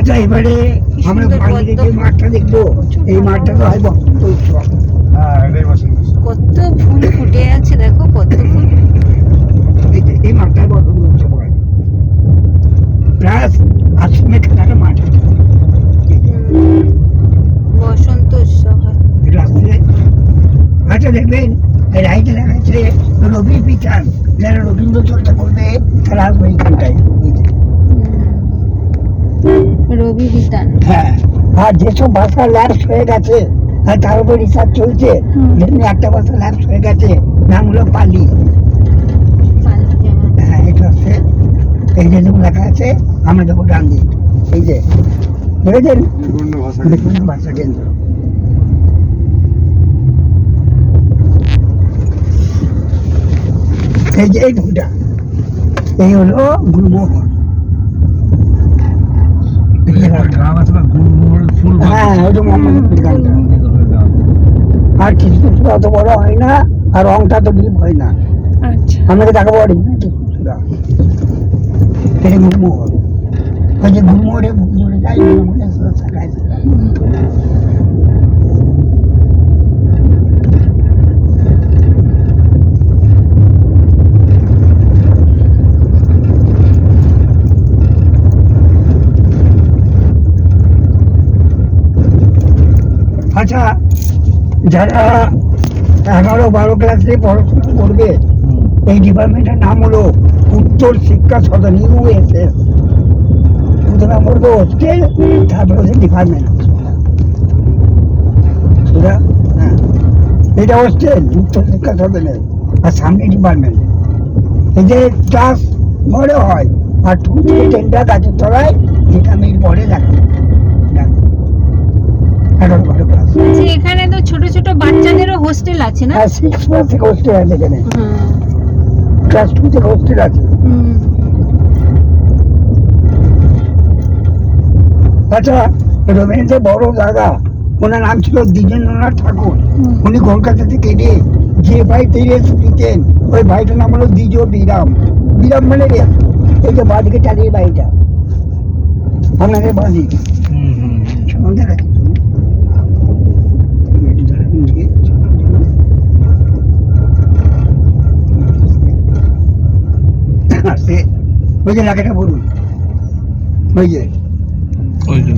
আচ্ছা এবারে আমরা বাইরে যে মাঠটা দেখব এই মাঠটা তো হয় বসন্ত উৎসব। হ্যাঁ। কত ফুল ফুটে আছে দেখো কত ফুল। এই যে এই মাঠটায় বসন্ত উৎসব হয়। প্লাস আশ্রমে খেলাটা মাঠ। বসন্ত উৎসব আচ্ছা দেখবেন রাইটে লেখা আছে রবি পিচান যারা রবীন্দ্র চর্চা করবে তারা আসবে এইখানটায় এই যে। হুম, রবি বিতান। হ্যাঁ আর যেসব ভাষা ল্যাপস হয়ে গেছে আর তার উপর রিসার্চ চলছে যেমনি একটা ভাষা ল্যাপস হয়ে গেছে নাম হলো পালি। হ্যাঁ। হ্যাঁ এটা হচ্ছে এই যে যেমন লেখা আছে ডান এই যে বুঝেছেন? বিভিন্ন ভাষা কেন্দ্র। এই যে এই দুটা এই হলো গুরুমোহন এই যে রাস্তা। গ্রাম আছে না গুড়মুড় ফুল হ্যাঁ ওটা মোহাম্মদপুর গানটা আর কিছু কিছু অত বড় হয় না আর রংটা তো ডিপ হয় না। আচ্ছা। আমাকে দেখাবো আর কিছু কিছুটা এটা গুরুমোহন ওই যে ঘুমোরে গুরুমোহরে যাই থাকায় আচ্ছা যারা এগারো বারো ক্লাসে পড়াশোনা করবে, এই ডিপার্টমেন্টের নাম হলো উত্তর শিক্ষা সদন ইউএসএস নাম্বার তো হোস্টেল তারপরে হচ্ছে ডিপার্টমেন্ট এটা হোস্টেল উত্তর শিক্ষা সদনের আর সামনে ডিপার্টমেন্ট যে ক্লাস ঘরে হয়, আর টু থেকে গাছের তলায় যেটা মিল পরে দেখে ক্লাস এখানে তো ছোট ছোট বাচ্চাদেরও হোস্টেল আছে না? সিক্স ক্লাস থেকে হোস্টেল আছে এখানে। হ্যাঁ ক্লাস টু থেকে হোস্টেল আছে। আচ্ছা রবীন্দ্র বড় দাদা ওনার নাম ছিল দ্বিজেন্দ্রনাথ ঠাকুর। উনি কলকাতা থেকে এনে যে ভাইতে রেস্ট দিতেন ওই ভাইটার নাম হলো দ্বিজ বিরাম। বিরাম মানে এই যে বাদিকে চালিয়ে বাড়িটা। আপনাদের বাদি শুনুন দেখা আসছে ওই যে লাগাটা বলুন। ওই যে। ওই যে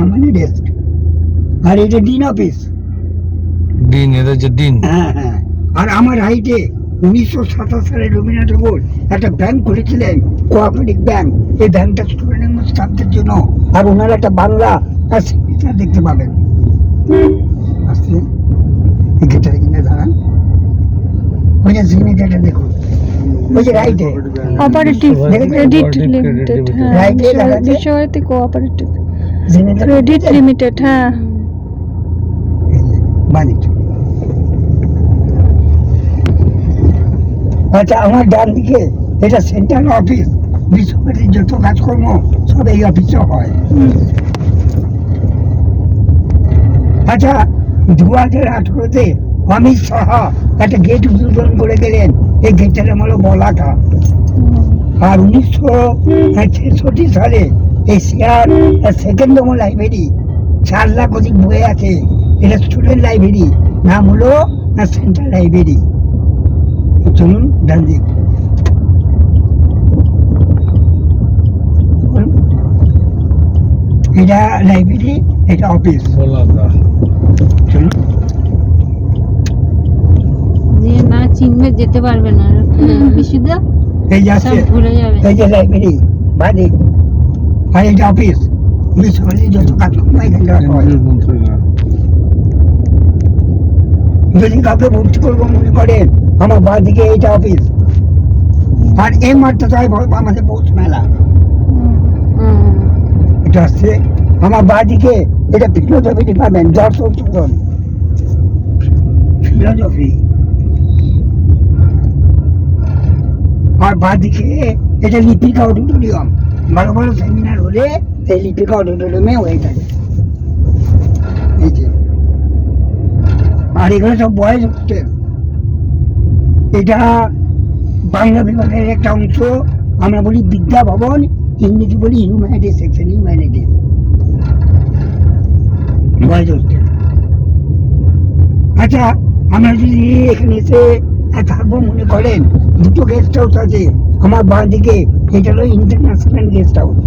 মানে রেস্ট আর এটা ডিন অফিস দিন এদের যে দিন হ্যাঁ হ্যাঁ। আর আমার হাইটে উনিশশো সাতাশ সালে রবীন্দ্রনাথ ঠাকুর একটা ব্যাংক খুলেছিলেন কোঅপারেটিভ ব্যাংক এই ব্যাংকটা স্টুডেন্ট এবং স্টাফদের জন্য। আর ওনার একটা বাংলা আর দেখতে পাবেন। আসছে। এই গেটটার কিনে দাঁড়ান। ওই যে সিগনেচারটা দেখুন। ওই যে রাইটে cooperative credit limited Limited. Right, বিশ্ব- লাগাচ্ছে? বিশ্বভারতী কোঅপারেটিভ ক্রেডিট লিমিটেড হ্যাঁ। মানিক আচ্ছা আমার ডান দিকে এটা সেন্ট্রাল অফিস বিশ্বভারতীর যত কাজকর্ম সব এই অফিসে হয়। আচ্ছা দু হাজার আঠেরোতে অমিত শাহ একটা গেট উদ্বোধন করে গেলেন এই গেটটার নাম হলো বলাকা আর উনিশশো ছেষট্টি সালে এশিয়ার সেকেন্ডতম লাইব্রেরি চার লাখ অধিক বই আছে। এটা স্টুডেন্ট লাইব্রেরি নাম হলো সেন্ট্রাল লাইব্রেরি চলুন ডান দিক। এটা লাইব্রেরি এটা অফিস চলুন। যে না চিনবে যেতে পারবে না। বিশুদ্ধ এই যে সব আছে। ভুলে যাবে। এই যে লাইব্রেরি বাড়ি আর এটা অফিস বিশ্বভারতী যত মন্ত্রীরা যদি কাউকে ভর্তি করব মনে করেন আমার বাঁ দিকে এইটা অফিস আর এই মাঠটা তো আমাদের পৌষ মেলা। এটা আসছে আমার বাঁ দিকে এটা ফিলোসফি ডিপার্টমেন্ট দর্শন শোধন ফিলোসফি আর বাঁ দিকে এটা লিপিকা অডিটোরিয়াম। বড় বড় সেমিনার হলে এই লিপিকা অডিটোরিয়ামে হয়ে থাকে। আর এগুলো সব বয়েজ হোস্টেল এটা বাংলা বিভাগের একটা অংশ। আমরা বলি বিদ্যা ভবন, ইংরেজি বলি humanities section humanities boys hostel আচ্ছা আমরা যদি এখানে এসে থাকব মনে করেন দুটো গেস্ট হাউস আছে। আমার বাঁ দিকে এটা হলো ইন্টারন্যাশনাল গেস্ট হাউস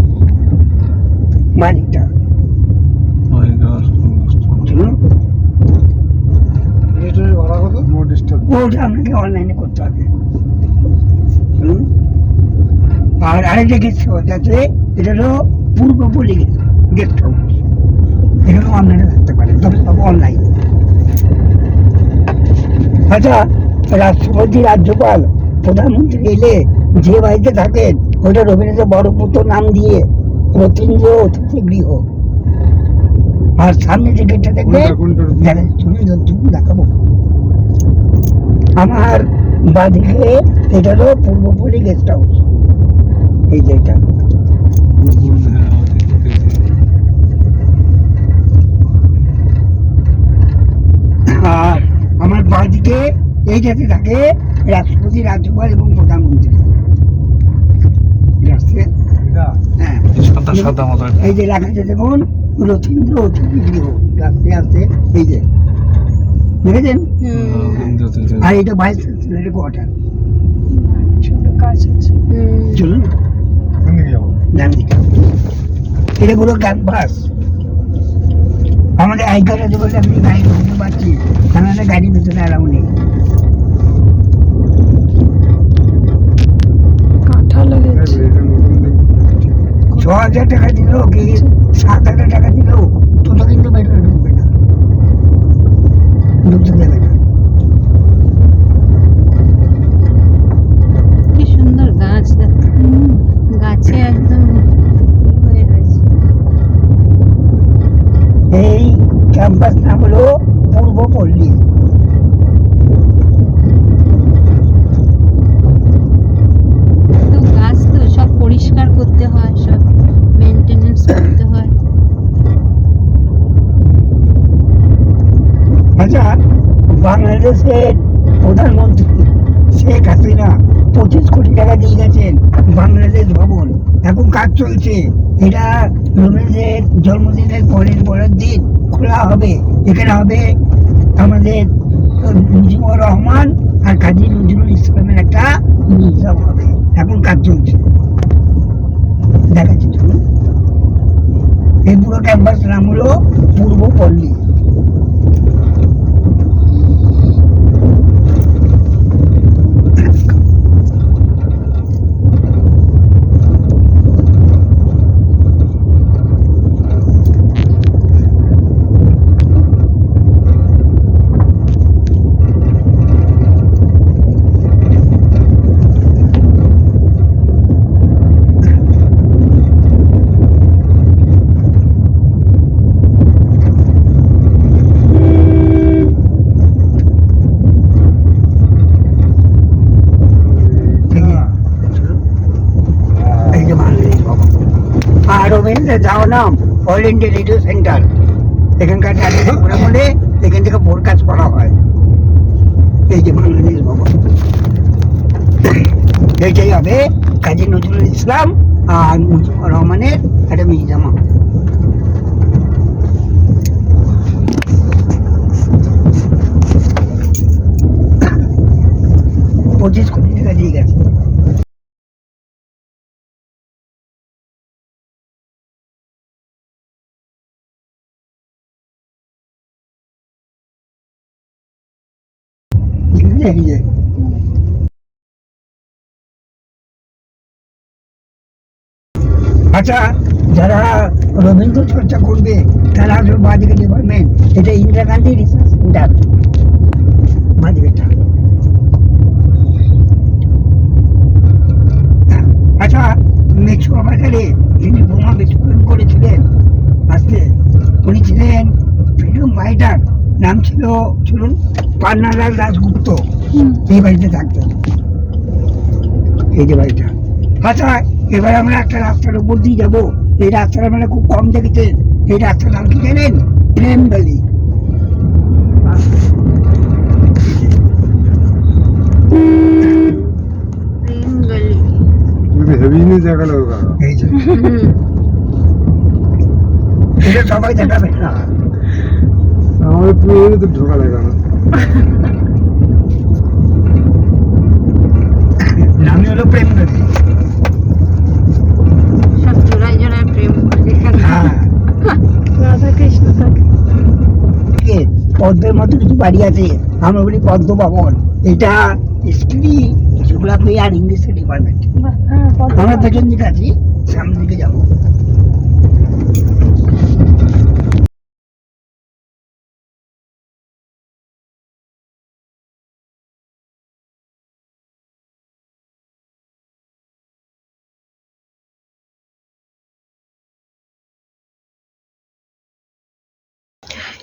বাড়িটা ওটা আপনাকে অনলাইনে করতে হবে। আর আরেকটা গেস্ট হাউস আছে এটা হলো পূর্বপল্লী গেস্ট হাউস থাকতে পারেন তবে সব অনলাইন আচ্ছা রাষ্ট্রপতি রাজ্যপাল প্রধানমন্ত্রী এলে যে বাড়িতে থাকেন ওটা রবীন্দ্রনাথ বড় পুত্র নাম দিয়ে রতীন্দ্র অতিথি গৃহ। আর সামনে যে গেটটা দেখবে দেখাবো। আমার বাদিকে এটা হলো পূর্বপল্লী গেস্ট হাউস এই যে এটা। আর আমার বাদিকে এইটাতে থাকে রাষ্ট্রপতি রাজ্যপাল এবং প্রধানমন্ত্রী। হ্যাঁ। এই যে লেখা আছে দেখুন রথীন্দ্র অতিথি গৃহ। আসতে এই যে। দেখেছেন? আর এটা ভাইস চ্যান্সেলরের কোয়ার্টার চলুন এটা পুরো ক্যাম্পাস আমাদের আই কার্ড আছে বলে আপনি গাড়ি ঢুকতে পারছি তাহলে গাড়ি ভিতরে অ্যালাউ নেই কাঁথা লেগেছে ছ হাজার টাকা দিলেও কি সাত হাজার টাকা দিলেও তোতো কিন্তু ভেতরে ঢুকবে না ঢুকতে দেবে না সুন্দর গাছ গাছে একদম এই ক্যাম্পাস নাম হলো পূর্বপল্লী তো বাংলাদেশের প্রধানমন্ত্রী শেখ হাসিনা পঁচিশ কোটি টাকা দিয়ে গেছেন বাংলাদেশ ভবন। এখন কাজ চলছে। এটা রবীন্দ্রের জন্মদিনের পরের পরের দিন খোলা হবে। এখানে হবে আমাদের মুজিবুর রহমান আর কাজী নজরুল ইসলামের একটা মিউজিয়াম হবে। এখন কাজ চলছে। দেখাচ্ছি, চলুন। এই পুরো ক্যাম্পাস নাম হলো পূর্ব পল্লী এই যে বাংলাদেশ ভবন আর ধাওনাম অল ইন্ডিয়া রেডিও সেন্টার এখানকার ঘুরে এখান থেকে ফোরকাস্ট করা হয়। এই যে বাংলাদেশ ভবন। এইটাই হবে কাজী নজরুল ইসলাম আর মুজিবুর রহমানের একটা মিউজিয়াম পঁচিশ কোটি টাকা দিয়ে গেছে। যে আচ্ছা যারা রবীন্দ্র চর্চা করবে, তারা আসবে বাদিকে ডিপার্টমেন্ট এটা ইন্দিরা গান্ধী রিসার্চ সেন্টার বাদিকেটা আচ্ছা মেচুয়া বাজারে যিনি বোমা বিস্ফোরণ করেছিলেন, আজকে উনি ছিলেন ফ্রিডম ফাইটার। নাম ছিল চলুন পান্নালাল দাসগুপ্ত এই বাড়িতে থাকতেন এই যে বাড়িটা। আচ্ছা এবার আমরা একটা রাস্তার উপর দিয়ে যাব। এই রাস্তাটা আমরা খুব কম দেখেছেন এই রাস্তার নাম কি জানেন? প্রেম ভ্যালি সবাই দেখাবে। না নামই হলো প্রেম নদী। হ্যাঁ। পদ্মের মতো কিছু বাড়ি আছে আমরা বলি পদ্ম ভবন। এটা হিস্ট্রি জিওগ্রাফি আর ইংলিশের ডিপার্টমেন্ট হ্যাঁ আমরা পেছন দিকে আছি সামনের দিকে যাব।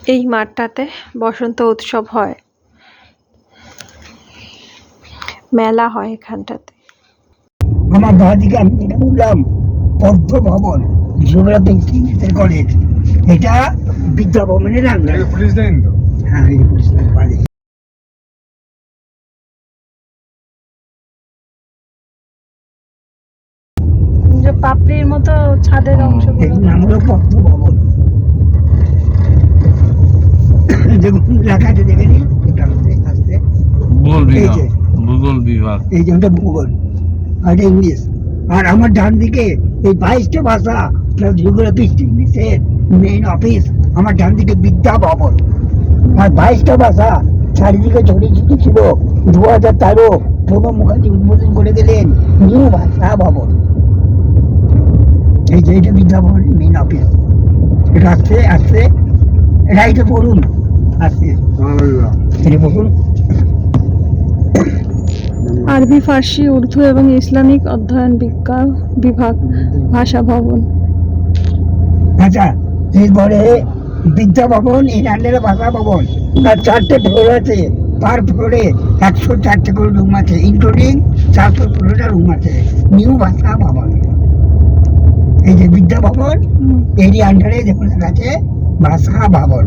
এই মাঠটাতে বসন্ত উৎসব হয়। মেলা হয় এখানটাতে। আমার দাদিকে আমি বললাম পদ্ম ভবন কলেজ এটা বিদ্যা ভবনের আন্ডারে পুলিশ লাইন তো। হ্যাঁ এই পুলিশ লাইন পারে। যে পাপড়ির মতো ছাদের অংশ এর নাম হলো পদ্ম ভবন দেখুন লেখা আছে দেখে নিন এটা হচ্ছে আসছে ভূগোল এই বিভাগ যে। ভূগোল বিভাগ এই যে ওটা ভূগোল আর এটা ইংলিশ আর আমার ডান দিকে এই বাইশটা ভাষা প্লাস জিওগ্রাফি ইংলিশের মেইন অফিস আমার ডান দিকে বিদ্যা ভবন। আর বাইশটা ভাষা চারিদিকে ছড়িয়ে ছিটিয়ে ছিল। দু হাজার তেরো প্রণব মুখার্জি উদ্বোধন করে দিলেন নিউ ভাষা ভবন। এই যে এটা বিদ্যা ভবনের মেইন অফিস এটা আসছে আসছে রাইটে পড়ুন। আসছে। এটা পড়ুন। আরবি ফার্সি উর্দু এবং ইসলামিক অধ্যয়ন বিজ্ঞান বিভাগ ভাষা ভবন। আচ্ছা এরপরে বিদ্যা ভবন এর ভাষা ভবন। তার চারটে ফ্লোর আছে। পার ফ্লোরে একশো চারটে করে রুম আছে ইনক্লুডিং চারশো ষোলোটা রুম আছে। নিউ ভাষা ভবন। এই যে বিদ্যা ভবন এরই আন্ডারে যেমন আছে ভাষা ভবন।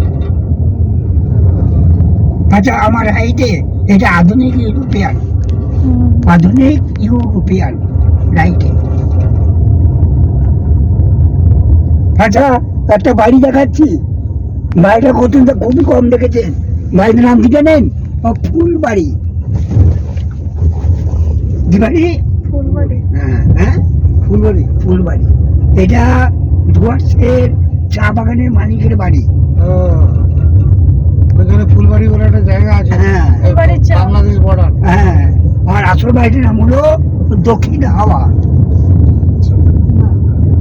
আচ্ছা আমার রাইটে এটা আধুনিক ইউরোপিয়ান। আধুনিক ইউরোপিয়ান রাইটে। আচ্ছা একটা বাড়ি দেখাচ্ছি। বাড়িটা কত খুবই কম দেখেছেন। বাড়ির নাম কি জানেন? ফুল বাড়ি? ফুলবাড়ি। হ্যাঁ হ্যাঁ ফুলবাড়ি ফুলবাড়ি। এটা ডুয়ার্সের চা বাগানের মালিকের বাড়ি। ওইখানে ফুলবাড়ি বলে একটা জায়গা আছে। হ্যাঁ। বাংলাদেশ বর্ডার হ্যাঁ। আর আসল বাড়িটার নাম হলো দক্ষিণ হাওয়া।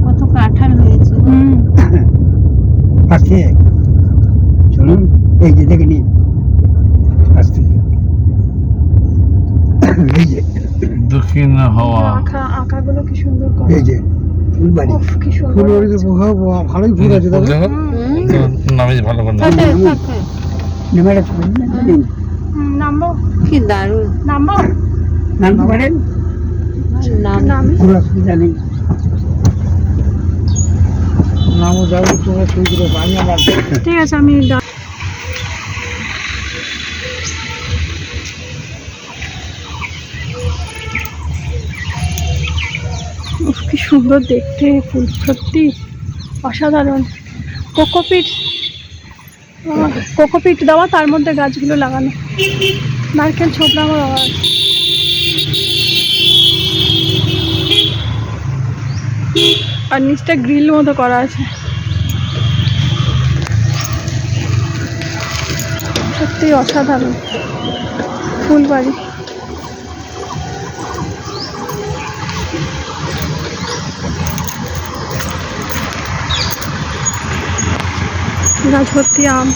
কত কাঁঠাল হয়েছে আসছে চলুন এই যে দেখে নিন। আসছে এই যে। দক্ষিণ হাওয়া। আঁকা আঁকাগুলো কি সুন্দর করে। এই যে ফুলবাড়ি। কি সুন্দর ফুলবাড়িতে ভালোই ফুল আছে তবে নামে ভালো করে নাম। থাকে, থাকে। নামের একটা ফুল না জানেন? হুম, নামবো কি দারুণ। নামবো নাম পারেন কোনো অসুবিধা নেই। নামও যাব তোমরা ছবি তুলে আমি আমার ঠিক আছে আমি কি সুন্দর দেখতে ফুল সত্যি অসাধারণ। কোকোপিট কোকোপিট দেওয়া তার মধ্যে গাছগুলো লাগানো। নারকেল ছোবড়া আমার বাবা আর নিচটা গ্রিল মতো করা আছে। সত্যি অসাধারণ। ফুলবাড়ি। গাছ ভর্তি আম।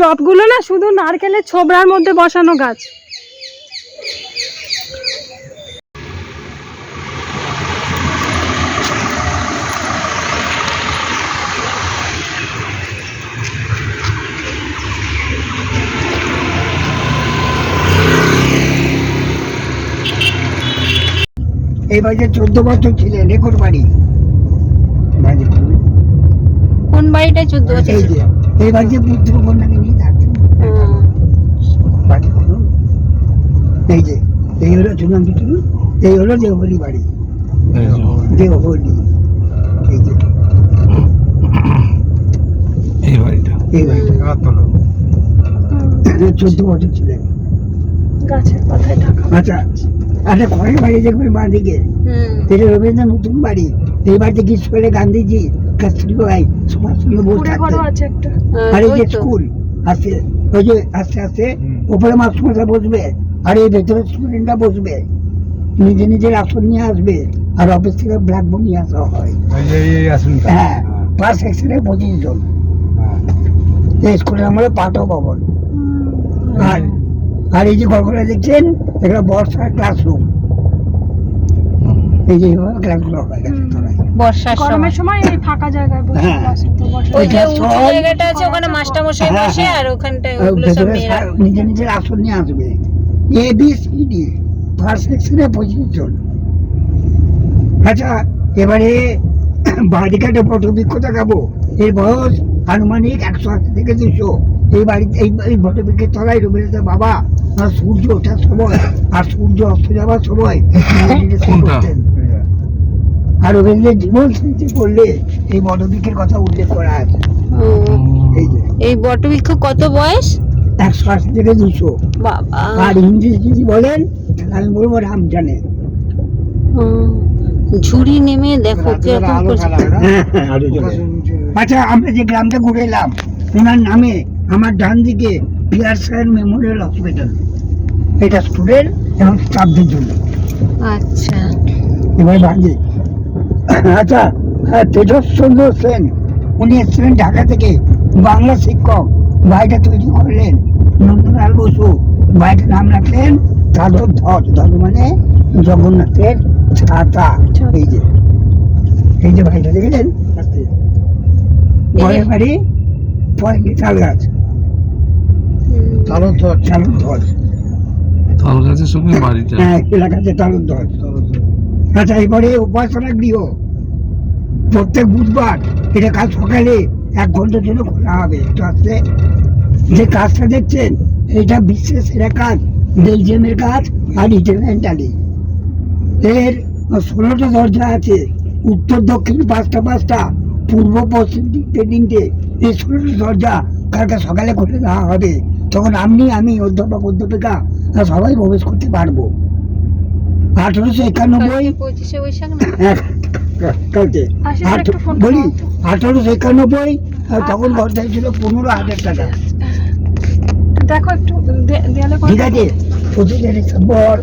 টপগুলো না শুধু নারকেলের ছোবড়ার মধ্যে বসানো গাছ। এই বাড়িতে চোদ্দ বছর ছিলেন রেকর্ড বাড়ি? কোন বাড়িটায় চোদ্দ বছর এই বাড়িতে পুত্র কন্যাকে নিয়ে থাকতেন হুম। বাড়ি করুন এই যে এই হলো চুনাম পিটুন এই হলো দেহবলি বাড়ি। এই এই যে। এই বাড়িটা। এই বাড়িটা। চোদ্দ বছর ছিলেন গাছের পাতায় ঢাকা আচ্ছা আচ্ছা ঘরের বাড়ি দেখবেন বাঁ দিকে এটা রবীন্দ্র নতুন বাড়ি। এই বাড়িতে কি গান্ধীজি কস্তুরবাই সুভাষচন্দ্র বোস কুড়ে থাকতেন। ঘরও আছে একটা। আহ, আর এই যে স্কুল আছে ওই যে আস্তে আস্তে উপরে মাস্টারমশাই বসবে। আর এই ভেতরে স্টুডেন্টরা বসবে। নিজে নিজের আসন নিয়ে আসবে। আর অফিস থেকে ব্ল্যাকবোর্ড নিয়ে আসা হয়। হ্যাঁ পার সেকশনে পঁচিশ জন। এই স্কুলের আমরা পাঠক ভবন। আর আর এই যে ঘরগুলো দেখছেন এগুলো বর্ষার ক্লাসরুম এই যে ক্লাসগুলো হয়। গাছের তলায়। বর্ষার সময়। সময় ফাঁকা জায়গায় বসে হ্যাঁ। ক্লাস ওই যে এটা উঁচু সব- জায়গাটা আছে ওখানে মাস্টারমশাই হ্যাঁ, বসে হ্যাঁ। আর ওখানটায় ওগুলো সব ভেতরে নিজের নিজের আসন নিয়ে আসবে। A B C D first সেকশনে পঁচিশ জন। আচ্ছা এবারে বটবৃক্ষ দেখাবো। এর বয়স আনুমানিক একশো আশি থেকে দুশো। এই বাড়িতে এই এই বটবৃক্ষের তলায় রবীন্দ্রনাথ বাবা। আর সূর্য ওঠার সময় আর সূর্য অস্ত যাওয়ার সময়? করতেন। আর রবীন্দ্রের জীবন স্মৃতি পড়লে এই বটবৃক্ষের কথা উল্লেখ করা আছে। এই বটবৃক্ষ কত বয়স? একশো আশি থেকে দুশো। আর হিন্দি যদি বলেন আমি বলব রাম জানে ঝুড়ি নেমে দেখো আচ্ছা আমরা যে গ্রামটা ঘুরে এলাম ওনার নামে আমার ডান দিকে পিয়ারসার মেমোরিয়াল হসপিটাল। এটা স্টুডেন্ট এবং স্টাফদের জন্য আচ্ছা। এবার বাজে আচ্ছা হ্যাঁ, তেজস্চন্দ্র সেন উনি এসেছিলেন ঢাকা থেকে বাংলা শিক্ষক। বাড়িটা তৈরি করলেন। নন্দলাল বসু বাড়িটার নাম রাখলেন তাদর ধ্বজ ধ্বজ মানে জগন্নাথের ছাতা। এই যে। এই যে বাড়িটা দেখলেন? বাড়ি পয়েন্টে তাল গাছ। তালুর ধ্বজ তালুর ধ্বজ তাল গাছের সঙ্গে বাড়িটা। হ্যাঁ এলাকাতে তালুর ধ্বজ আচ্ছা উপাসনা গৃহ। প্রত্যেক বুধবার এটা কাল সকালে এক ঘণ্টার জন্য খোলা হবে। একটু আসতে যে কাজটা দেখছেন এটা বিশ্বের সেরা কাজ বেলজিয়ামের কাজ আর ইটালিয়ানটালি এর ষোলোটা দরজা আছে উত্তর দক্ষিণ পাঁচটা পাঁচটা পূর্ব পশ্চিম তিনটে তিনটে। এই ষোলোটা দরজা কালকে সকালে খুলে দেওয়া হবে। তখন আপনি আমি অধ্যাপক অধ্যাপিকা সবাই প্রবেশ করতে পারব। আঠারোশো একানব্বই পঁচিশে বৈশাখ হ্যাঁ, কালকে। বলি আঠারোশো একানব্বই আর তখন খরচা ছিল পনেরো হাজার টাকা। দেখো একটু ঠিক আছে পঁচিশে ডিসেম্বর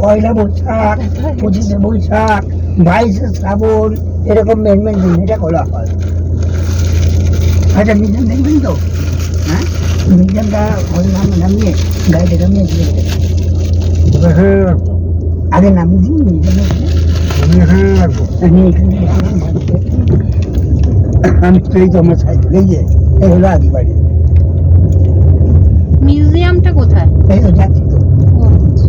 পয়লা বৈশাখ পঁচিশে বৈশাখ বাইশে শ্রাবণ এরকম মেন মেন দিন এটা খোলা হয়। আচ্ছা মিজান দেখবেন তো? হ্যাঁ? মিজানটা ওই নাম নামিয়ে গাড়িতে নামিয়ে দিয়ে আগে নামিয়ে দিন মিজান আমি এই তো আমার সাইকেল এই যে এই হলো আদি বাড়ি। মিউজিয়ামটা কোথায়? এই তো যাচ্ছি তো ও, আচ্ছা।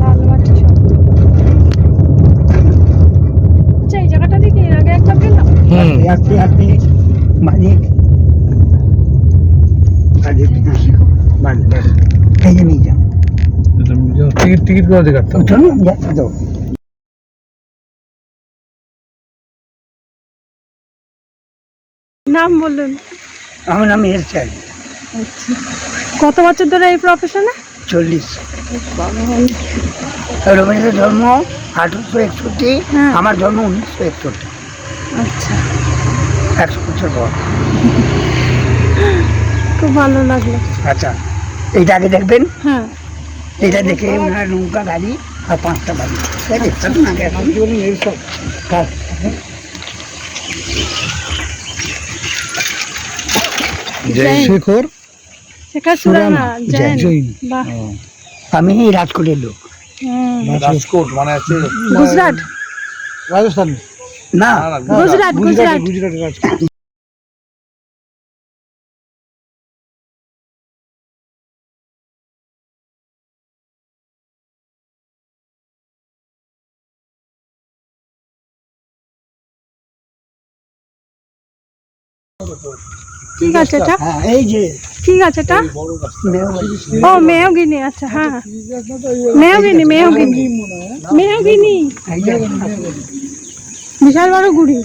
লাল মাটি সব। আচ্ছা এই জায়গাটা দিকে এর আগে একবার গেলাম হুম আস্তে আস্তে মালিক মালিক হ্যাঁ, মালিক এই যে মিজান এটা মিউজিয়াম টিকিট টিকিট করে তো নাম বললেন আমার নাম এরশাদ আচ্ছা। কত বছর ধরে এই প্রফেশনে চল্লিশ। রবীন্দ্র জন্ম আঠারোশো একষট্টি হ্যাঁ। আমার জন্ম উনিশশো একষট্টি। আচ্ছা। একশো বছর পর। খুব ভালো লাগল। আচ্ছা এইটা আগে দেখবেন। হ্যাঁ। এটা দেখে ওনার নৌকা গাড়ি আর পাঁচটা বাড়ি। ঠিক আছে চলুন আগে এখন। শেখর। আমি রাজকোটের লোক। রাজকোট। মানে আছে গুজরাট। রাজস্থান। না। গুজরাট। গুজরাট রাজকোট ঠিক আছে এটা? হ্যাঁ এই যে। ঠিক আছে এটা? মেহগনি। ও মেয়গিনি আচ্ছা হ্যাঁ। মেয়গিনি মেয়গিনি এই যে বিশাল বড় গুড়ি।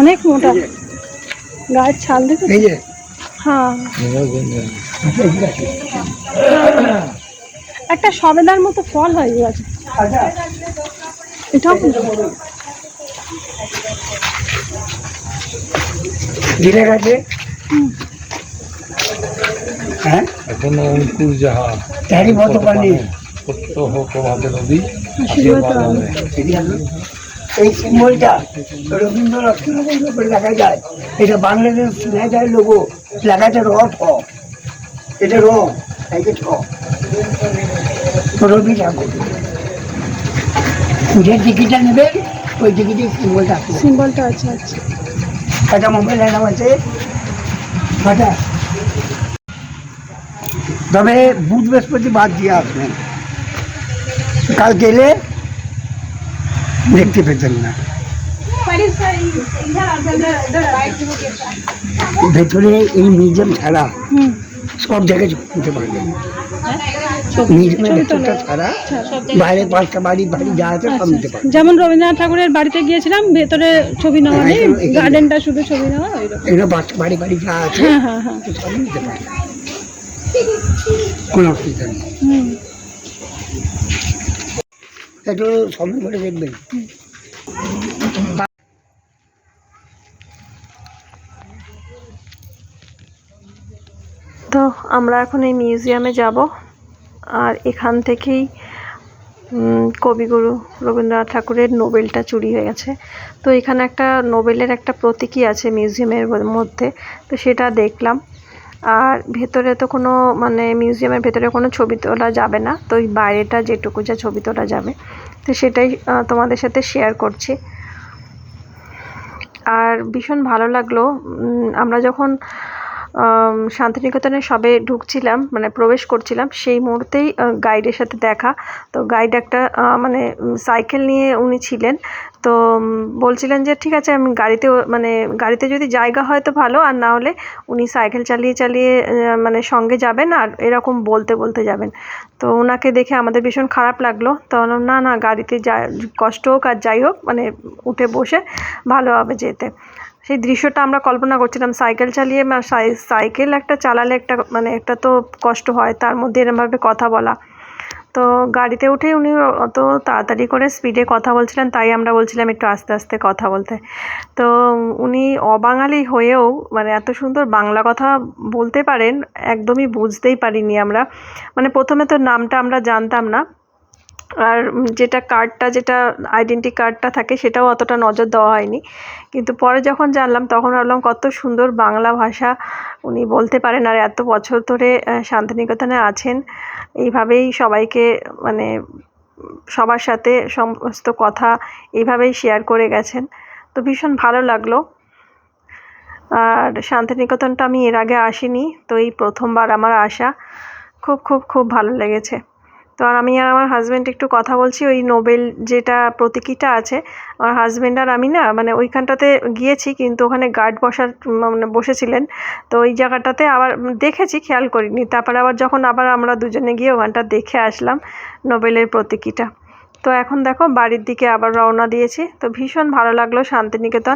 অনেক মোটা। গায়ের ছাল দেখে হ্যাঁ। একটা সবেদার মতো ফল হয় গাছে আচ্ছা। এটাও জিরে গাছে। হ্যাঁ? এখন অঙ্কুর যাহা তারই মতো পানি। সত্য প্রভাতে নদী এই সিম্বলটা রবীন্দ্রনাথ ঠাকুরের লেখা যায় এটা বাংলাদেশ লেখায় লোগো লেখাটা র ঠ এটা র ঠ। রবি ঠাকুর। যে টিকিটটা নেবেন ওই টিকিটে সিম্বলটা আছে। সিম্বলটা আছে আচ্ছা। একটা মোবাইল নাম আছে। আচ্ছা তবে বুধ বৃহস্পতি বাদ দিয়ে আসবেন। কাল গেলে দেখতে পেতেন না। ভেতরে এই মিউজিয়াম ছাড়া সব জায়গায় নিতে পারবেন মিউজিয়ামের ছবি তোলা। ভেতরটা ছাড়া বাইরে পাঁচটা বাড়ি বাড়ি যা আছে সব নিতে পারবেন যেমন রবীন্দ্রনাথ ঠাকুরের বাড়িতে গিয়েছিলাম ভেতরে ছবি নেওয়া নেই হ্যাঁ, গার্ডেনটা শুধু ছবি নেওয়া এগুলো বাড়ি বাড়ি যা আছে হ্যাঁ হ্যাঁ নিতে কোনো অসুবিধা নেই। একটু সময় করে দেখবেন। তো আমরা এখন এই মিউজিয়ামে যাব। আর এখান থেকেই কবিগুরু রবীন্দ্রনাথ ঠাকুরের নোবেলটা চুরি হয়ে গেছে। তো এখানে একটা নোবেলের একটা প্রতীকী আছে মিউজিয়ামের মধ্যে, তো সেটা দেখলাম। আর ভেতরে তো কোনো মানে মিউজিয়ামের ভেতরে কোনো ছবি তোলা যাবে না। তো ওই বাইরেটা যেটুকু যা ছবি তোলা যাবে, তো সেটাই তোমাদের সাথে শেয়ার করছি। আর ভীষণ ভালো লাগল আমরা যখন শান্তিনিকেতনে সবে ঢুকছিলাম মানে প্রবেশ করছিলাম, সেই মুহূর্তেই গাইডের সাথে দেখা। তো গাইড একটা মানে সাইকেল নিয়ে উনি ছিলেন। তো বলছিলেন যে, ঠিক আছে, আমি গাড়িতে মানে গাড়িতে যদি জায়গা হয় তো ভালো, আর না হলে উনি সাইকেল চালিয়ে চালিয়ে মানে সঙ্গে যাবেন, আর এরকম বলতে বলতে যাবেন। তো ওনাকে দেখে আমাদের ভীষণ খারাপ লাগল। তো না না, গাড়িতে যা, কষ্ট হোক আর যাই হোক মানে উঠে বসে ভালো হবে যেতে। সেই দৃশ্যটা আমরা কল্পনা করছিলাম, সাইকেল চালিয়ে সাইকেল একটা চালালে একটা মানে একটা তো কষ্ট হয়, তার মধ্যে এরমভাবে কথা বলা। তো গাড়িতে উঠে উনি অত তাড়াতাড়ি করে স্পিডে কথা বলছিলেন, তাই আমরা বলছিলাম একটু আস্তে আস্তে কথা বলতে। তো উনি অবাঙালি হয়েও মানে এত সুন্দর বাংলা কথা বলতে পারেন, একদমই বুঝতেই পারিনি আমরা। মানে প্রথমে তো নামটা আমরা জানতাম না। আর যেটা কার্ডটা যেটা আইডেন্টি কার্ডটা থাকে, সেটাও অতটা নজর দেওয়া হয়নি। কিন্তু পরে যখন জানলাম, তখন ভাবলাম কত সুন্দর বাংলা ভাষা উনি বলতে পারেন। আর এত বছর ধরে শান্তিনিকেতনে আছেন। এইভাবেই সবাইকে মানে সবার সাথে সমস্ত কথা এইভাবেই শেয়ার করে গেছেন। তো ভীষণ ভালো লাগল। আর শান্তিনিকেতনটা আমি এর আগে আসিনি, তো এই প্রথমবার আমার আসা। খুব খুব খুব ভালো লেগেছে। তো আর আমি আর আমার হাজব্যান্ড একটু কথা বলছি, ওই নোবেল যেটা প্রতীকীটা আছে, আমার হাজব্যান্ড আর আমি না মানে ওইখানটাতে গিয়েছি, কিন্তু ওখানে গার্ড বসার মানে বসেছিলেন, তো ওই জায়গাটাতে আবার দেখেছি, খেয়াল করিনি, তারপরে আবার যখন আবার আমরা দুজনে গিয়ে ওখানটা দেখে আসলাম নোবেলের প্রতীকীটা। তো এখন দেখো, বাড়ির দিকে আবার রওনা দিয়েছি, তো ভীষণ ভালো লাগল শান্তিনিকেতন।